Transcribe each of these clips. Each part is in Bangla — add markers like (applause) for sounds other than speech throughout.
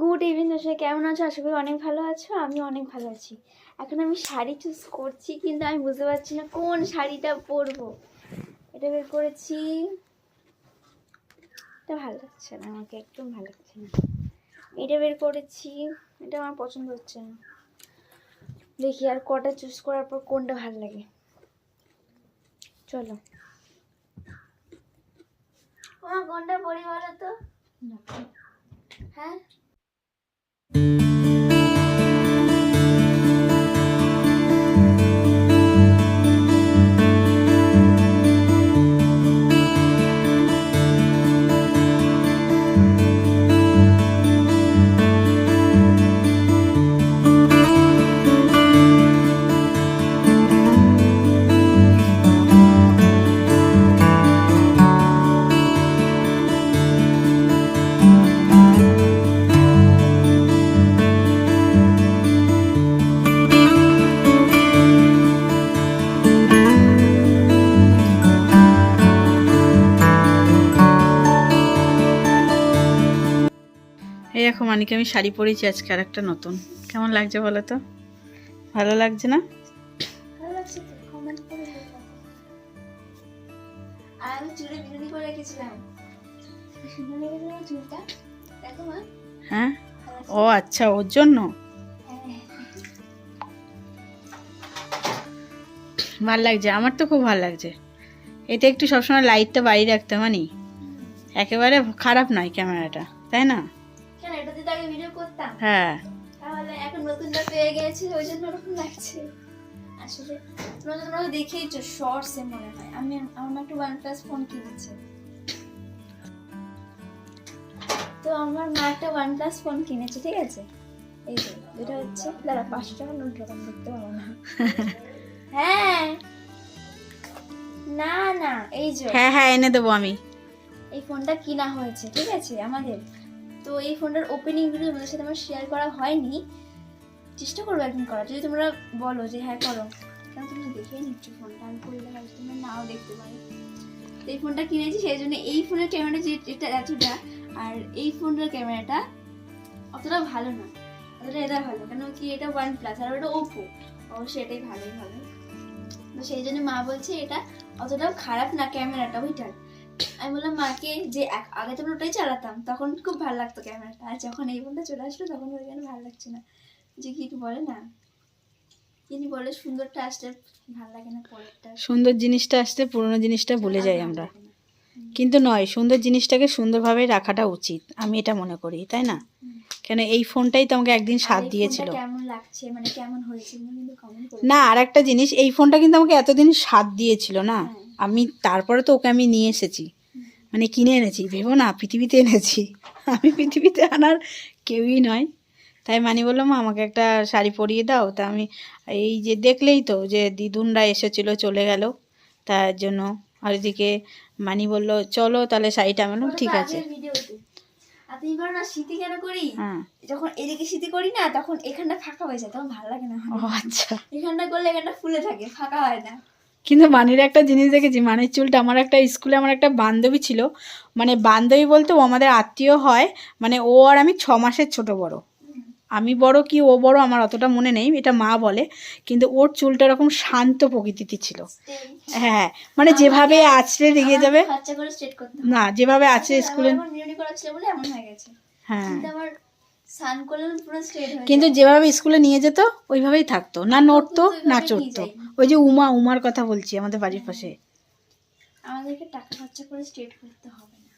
গুড ইভিনিং সবাই কেমন আছো? আশা করি অনেক ভালো আছো আমি অনেক ভালো আছি। এখন আমি শাড়ি চুজ করছি কিন্তু আমি বুঝতে পারছি না কোন শাড়িটা পরবো। এটা বের করেছি। এটা ভালো লাগছে না আমাকে একদম ভালো লাগছে না। এটা বের করেছি। এটা আমার পছন্দ হচ্ছে না। দেখি আর কটা চুজ করার পর কোনটা ভালো লাগে। চলো। আমার কোনটা পরি বলো তো? হ্যাঁ? এই দেখো মানিকে আমি শাড়ি পরেছি আজকে আর একটা নতুন। কেমন লাগছে বলো তো? ভালো লাগছে না? হ্যাঁ? ও আচ্ছা ওর জন্য? হ্যাঁ। ভালো লাগছে আমার তো খুব ভালো লাগছে। এটা একটু সবসময় লাইটটা বাড়ি রাখতে মানি একেবারে খারাপ নয় ক্যামেরাটা তাই না? আগে ভিডিও করতাম হ্যাঁ। তাহলে এখন নতুনটা পেয়ে গেছে ওই জন্য ওরকম লাগছে। আসলে তোমরা তো তোমরা দেখেইছো শর্টসে মনে হয়। আমি আমার একটা ওয়ান প্লাস ফোন কিনেছে। তো আমার মা একটা ওয়ান প্লাস ফোন কিনেছে ঠিক আছে? এই যে এটা হচ্ছে দাঁড়া পাঁচশো টাকা নোট রকম দেখতে পাবো না। (laughs) হ্যাঁ। না না এই যে। হ্যাঁ হ্যাঁ এনে দেবো আমি। এই ফোনটা কিনা হয়েছে ঠিক আছে? আমাদের। তো এই ফোনটার ওপেনিং ভিডিও তোমাদের সাথে আমার শেয়ার করা হয়নি। চেষ্টা করব একদিন করার। যদি তোমরা বলো যে হ্যাঁ করো। কারণ তুমি দেখেই নিচ্ছ ফোনটা। আমি করলে হয়তো তোমরা নাও দেখতে পারো। তো এই ফোনটা কিনেছি, সেই জন্য এই ফোনের ক্যামেরাটা যে এটা এতটা, আর এই ফোনটার ক্যামেরাটা অতটা ভালো না। অতটা এটা ভালো, কেন কি এটা ওয়ান প্লাস আর ওটা ওপো অবশ্যই এটাই ভালোই ভালো তো সেই জন্য মা বলছে এটা অতটাও খারাপ না ক্যামেরাটা ওইটার আমি বললাম মাকে যে আগে তো ওটাই চালাতাম তখন খুব ভালো লাগতো ক্যামেরাটা। আর যখন এই ফোনটা চলে আসলো তখন ওই কেন ভালো লাগছে না? যে কি বলে না? তিনি বলে সুন্দরটা আসলে ভালো লাগে না পরেরটা সুন্দর জিনিসটা আসতে পুরনো জিনিসটা ভুলে যাই আমরা। কিন্তু নয় সুন্দর জিনিসটাকে সুন্দরভাবে রাখাটা উচিত। আমি এটা মনে করি তাই না? কেন এই ফোনটাই তো আমাকে একদিন এই দিয়েছিল। কেমন লাগছে? মানে কেমন হয়েছে? এগুলো কমেন্ট করে। না আর একটা জিনিস এই ফোনটা কিন্তু আমাকে এতদিন স্বাদ দিয়েছিল না। হ্যাঁ। আমি তারপরে তো ওকে আমি নিয়ে এসেছি। মানে কিনে এনেছি ভেবো না পৃথিবীতে এনেছি। আমি পৃথিবীতে আনার কেউই নয়। তাই মানি বললাম "মা, আমাকে একটা শাড়ি পরিয়ে দাও। তা আমি এই যে দেখলেই তো যে দিদুনরা এসেছিল চলে গেল। তার জন্য আর এদিকে মানি বলল চলো তাহলে শাড়িটা আমি বললাম, ঠিক আছে। হ্যাঁ। যখন এদিকে করি না তখন এখানটা ফাঁকা হয়ে যায় তখন ভালো লাগে না। ও আচ্ছা। এখানটা করলে এখানটা ফুলে থাকে ফাঁকা হয় না। কিন্তু মানির একটা জিনিস দেখেছি মানির চুলটা আমার একটা স্কুলে আমার একটা বান্ধবী ছিল। মানে বান্ধবী বলতে ও আমাদের আত্মীয় হয় মানে ও আর আমি ছ মাসের ছোট বড়। আমি বড় কি ও বড় আমার অতটা মনে নেই এটা মা বলে। কিন্তু ওর চুলটা এরকম শান্ত প্রকৃতিতে ছিল। হ্যাঁ মানে যেভাবে আছড়ে লেগে যাবে। না যেভাবে আছে স্কুলে হয়ে হ্যাঁ। কিন্তু হয়ে। যেভাবে স্কুলে নিয়ে যেত ওইভাবেই থাকতো। না নড়তো না চড়তো। ওই যে উমা উমার কথা বলছি আমাদের বাড়ির পাশে। আমাদেরকে টাকা খরচা করে স্ট্রেট করতে হবে না।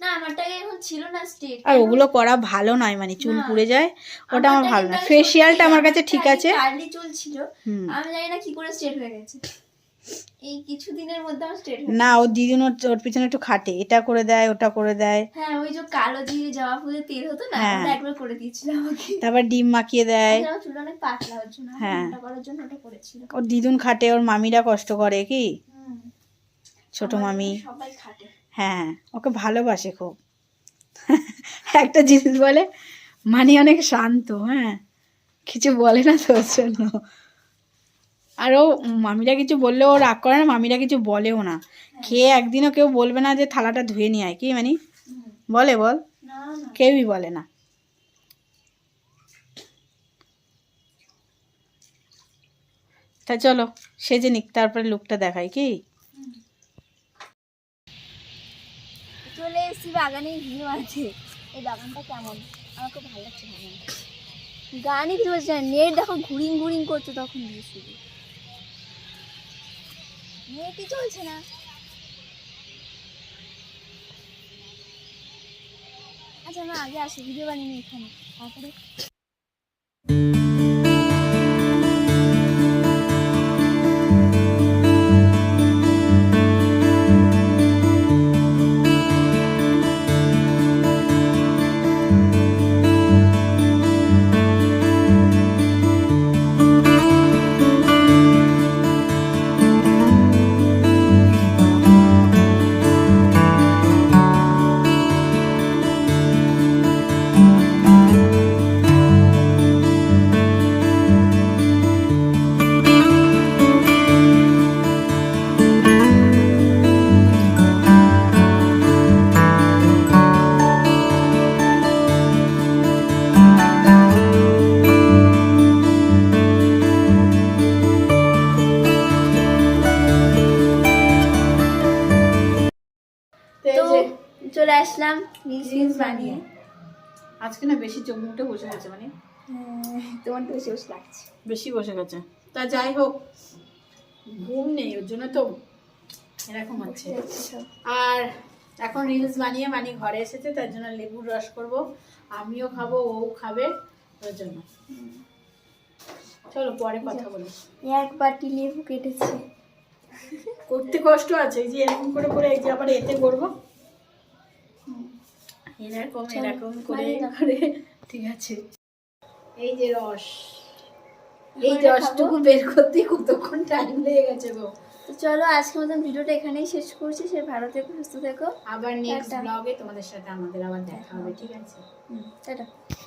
না আমারটাকে এখন ছিল না স্ট্রেট আর ওগুলো করা ভালো নয় মানে চুল পুড়ে যায়। ওটা আমার ভালো না। আমার কাছে ঠিক আছে। কার্লি চুল ছিল। আমি জানি না কি করে স্ট্রেট হয়ে গেছে। এই কিছু দিনের মধ্যে আমার স্ট্রেট না ও দিদিন ওর পিছনে একটু খাটে। এটা করে দেয় ওটা করে দেয়। হ্যাঁ ওই যে কালো দিয়ে জবা ফুলের তেল হতো না হ্যাঁ। ওটা একবার করে দিয়েছিল আমাকে। তারপর ডিম মাখিয়ে দেয়। চুল অনেক পাতলা ওর জন্য হ্যাঁ। করার জন্য ওটা করেছিল। ওর দিদুন খাটে ওর মামিরা কষ্ট করে কি? ছোট মামি। সবাই খাটে। হ্যাঁ ওকে ভালোবাসে খুব। (laughs) একটা জিনিস বলে মানে অনেক শান্ত হ্যাঁ। কিছু বলে না তোর জন্য। আর ও মামিরা কিছু বললে ও রাগ করে না মামিরা কিছু বলেও না। খেয়ে একদিনও কেউ বলবে না যে থালাটা ধুয়ে নিয়ে আয় কি মানে? বলে বল। কেউই বলে না। তা চলো সে যে নিক তারপরে লুকটা দেখায় কি? চলে এসেছি বাগানে আছে। এই বাগানটা কেমন? আমার খুব ভালো লাগছে বাগানটা। গানই নেট দেখো ঘুরিং ঘুরিং করছে তখন নেটই চলছে না। আচ্ছা না আগে আসি ভিডিও বানিয়ে এখানে। তারপরে চলে আসলাম রিলস বানিয়ে। আজকে না বেশি চোখ মুখটা বসে গেছে মানে। হ্যাঁ, তোমার তো বেশি বেশি লাগছে। বেশি বসে গেছে। তা যাই হোক ঘুম নেই ওর জন্য তো এরকম হচ্ছে। আর এখন রিলস বানিয়ে মানে ঘরে এসেছে তার জন্য লেবুর রস করব। আমিও খাব ও খাবে ওর জন্য। চলো পরে কথা বলি। এক বাটি লেবু কেটেছে। করতে কষ্ট আছে এই যে এরকম করে করে এই যে আবার এতে করব। এরকম চলো, এরকম করে করে ঠিক আছে। এই যে রস। এই রসটুকু বের করতে কতক্ষণ টাইম লেগে গেছে গো। তো চলো আজকের মতন ভিডিওটা এখানেই শেষ করছি। সে ভারতে থেকো সুস্থ থেকো। আবার নেক্সট। ব্লগে তোমাদের সাথে আমাদের আবার দেখা হবে। ঠিক আছে? হুম টাটা।